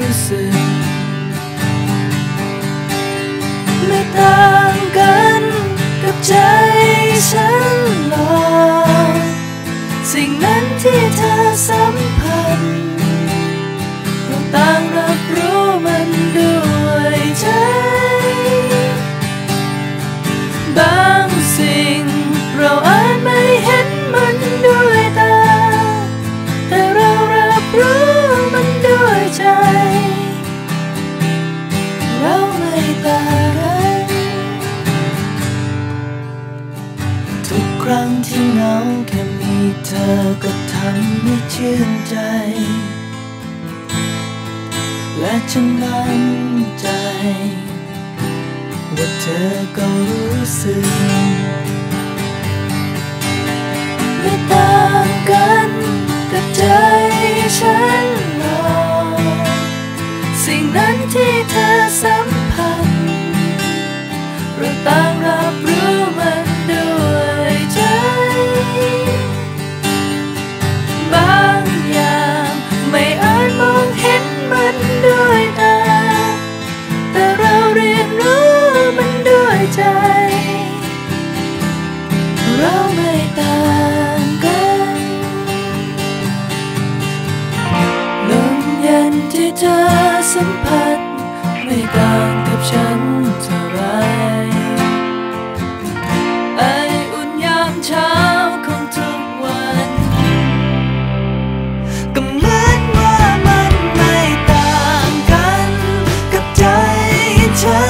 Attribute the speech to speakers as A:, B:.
A: รู้สึก ไม่ต่างกันกับใจฉันหรอกสิ่งนั้นที่เธอสัมผัสเราต่างรับรู้มัน รั้งที่เหงาแค่มีเธอก็ทำให้ชื่นใจ และฉันมั่นใจ ว่าเธอก็รู้สึก สัมผัสไม่ต่างกับฉันเท่าไรไออุ่นยามเช้าของทุกวันก็เหมือนว่ามันไม่ต่างกันกับใจฉัน